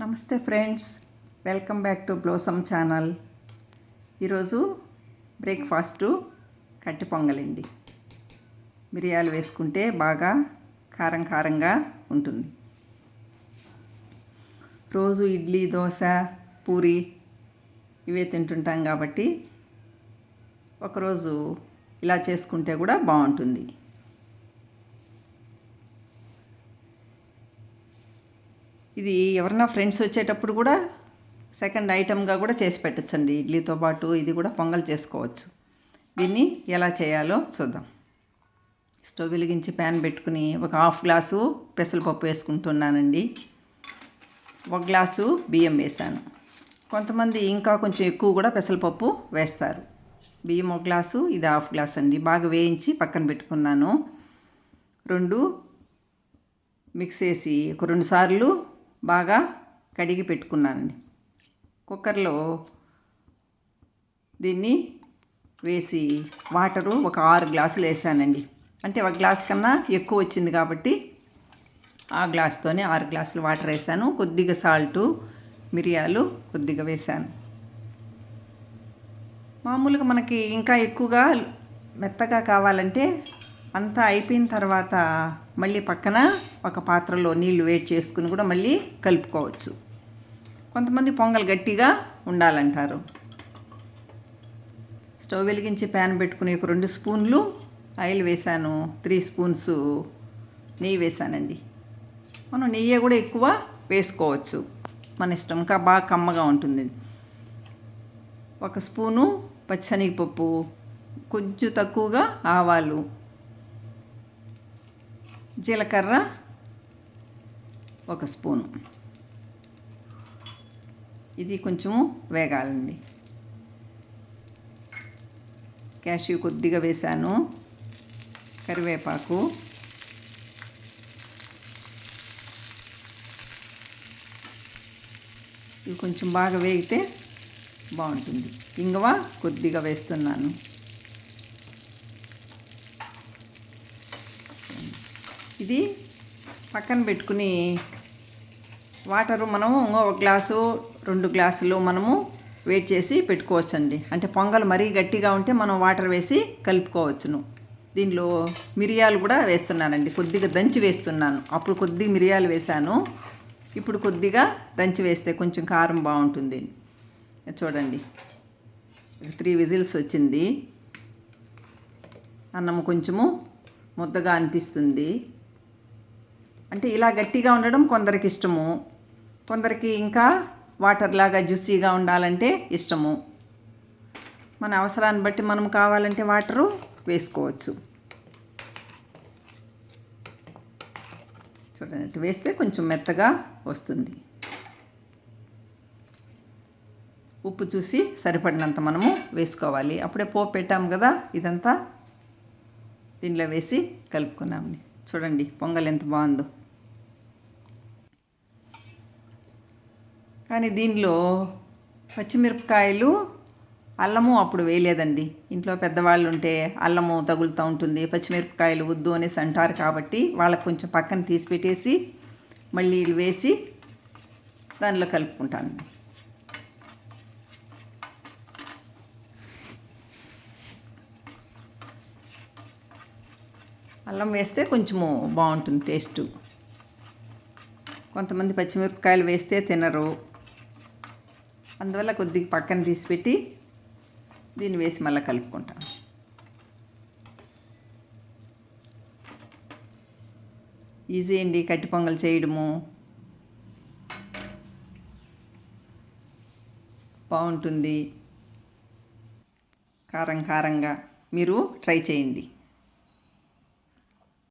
నమస్తే friends welcome back to blossom channel. ఈరోజు breakfast కట్టి పొంగలండి. మిరియాలు వేసుకుంటే బాగా కారం కారంగా ఉంటుంది. రోజు ఇడ్లీ దోశ పూరి ఇవే తింటుంటాం కాబట్టి ఒకరోజు ఇలా చేసుకుంటే కూడా బాగుంటుంది. ఇది ఎవరన్నా ఫ్రెండ్స్ వచ్చేటప్పుడు కూడా సెకండ్ ఐటమ్గా కూడా చేసి పెట్టచ్చండి. ఇడ్లీతో పాటు ఇది కూడా పొంగల్ చేసుకోవచ్చు. దీన్ని ఎలా చేయాలో చూద్దాం. స్టవ్ వెలిగించి ప్యాన్ పెట్టుకుని ఒక హాఫ్ గ్లాసు పెసరపప్పు వేసుకుంటున్నానండి. ఒక గ్లాసు బియ్యం వేసాను. కొంతమంది ఇంకా కొంచెం ఎక్కువ కూడా పెసరపప్పు వేస్తారు. బియ్యం ఒక గ్లాసు ఇది హాఫ్ గ్లాస్ అండి. బాగా వేయించి పక్కన పెట్టుకున్నాను. రెండు మిక్స్ చేసి ఒక రెండు సార్లు బాగా కడిగి పెట్టుకున్నానండి. కుక్కర్లో దీన్ని వేసి వాటరు ఒక ఆరు గ్లాసులు వేసానండి. అంటే ఒక గ్లాస్ కన్నా ఎక్కువ వచ్చింది కాబట్టి ఆ గ్లాస్తోనే ఆరు గ్లాసులు వాటర్ వేసాను. కొద్దిగా సాల్టు మిరియాలు కొద్దిగా వేసాను. మామూలుగా మనకి ఇంకా ఎక్కువగా మెత్తగా కావాలంటే అంతా అయిపోయిన తర్వాత మళ్ళీ పక్కన ఒక పాత్రలో నీళ్ళు వేడి చేసుకుని కూడా మళ్ళీ కలుపుకోవచ్చు. కొంతమంది పొంగల్ గట్టిగా ఉండాలంటారు. స్టవ్ వెలిగించి ప్యాన్ పెట్టుకుని ఒక రెండు స్పూన్లు ఆయిల్ వేసాను త్రీ స్పూన్స్ నెయ్యి వేసానండి మనం నెయ్యి కూడా ఎక్కువ వేసుకోవచ్చు. మన ఇష్టం ఇంకా బాగా కమ్మగా ఉంటుంది. ఒక స్పూను పచ్చనగపప్పు కొంచెం తక్కువగా ఆవాలు జీలకర్ర ఒక స్పూను. ఇది కొంచెము వేగాలండి. క్యాష్యూ కొద్దిగా వేశాను కరివేపాకు. ఇవి కొంచెం బాగా వేగితే బాగుంటుంది. ఇంగవ కొద్దిగా వేస్తున్నాను. ఇది పక్కన పెట్టుకుని వాటరు మనము ఒక గ్లాసు రెండు గ్లాసులు మనము వెయిట్ చేసి పెట్టుకోవచ్చండి. అంటే పొంగల్ మరీ గట్టిగా ఉంటే మనం వాటర్ వేసి కలుపుకోవచ్చును. దీనిలో మిరియాలు కూడా వేస్తున్నానండి. కొద్దిగా దంచి వేస్తున్నాను. అప్పుడు కొద్దిగా మిరియాలు వేశాను. ఇప్పుడు కొద్దిగా దంచి వేస్తే కొంచెం కారం బాగుంటుంది. చూడండి. త్రీ విజిల్స్ వచ్చింది. అన్నం కొంచెము ముద్దగా అనిపిస్తుంది. అంటే ఇలా గట్టిగా ఉండడం కొందరికి ఇష్టము. కొందరికి ఇంకా వాటర్ లాగా జ్యూసీగా ఉండాలంటే ఇష్టము. మన అవసరాన్ని బట్టి మనం కావాలంటే వాటరు వేసుకోవచ్చు. చూడండి వేస్తే కొంచెం మెత్తగా వస్తుంది. ఉప్పు చూసి సరిపడినంత మనము వేసుకోవాలి. అప్పుడే పోపు పెట్టాము కదా ఇదంతా దీనిలో వేసి కలుపుకున్నాము చూడండి పొంగల్ ఎంత బాగుందో. కానీ దీనిలో పచ్చిమిరపకాయలు అల్లము అప్పుడు వేయలేదండి. ఇంట్లో పెద్దవాళ్ళు ఉంటే అల్లము తగులుతూ ఉంటుంది. పచ్చిమిరపకాయలు వద్దు అనేసి అంటారు కాబట్టి వాళ్ళకి కొంచెం పక్కన తీసి పెట్టేసి మళ్ళీ వేసి దానిలో కలుపుకుంటాను. అల్లం వేస్తే కొంచెము బాగుంటుంది టేస్ట్. కొంతమంది పచ్చిమిరపకాయలు వేస్తే తినరు. అందువల్ల కొద్దిగా పక్కన తీసిపెట్టి దీన్ని వేసి మళ్ళీ కలుపుకుంటాం. ఈజీ అండి కట్టి పొంగల్ చేయడము. బాగుంటుంది. కారం కారంగా మీరు ట్రై చేయండి.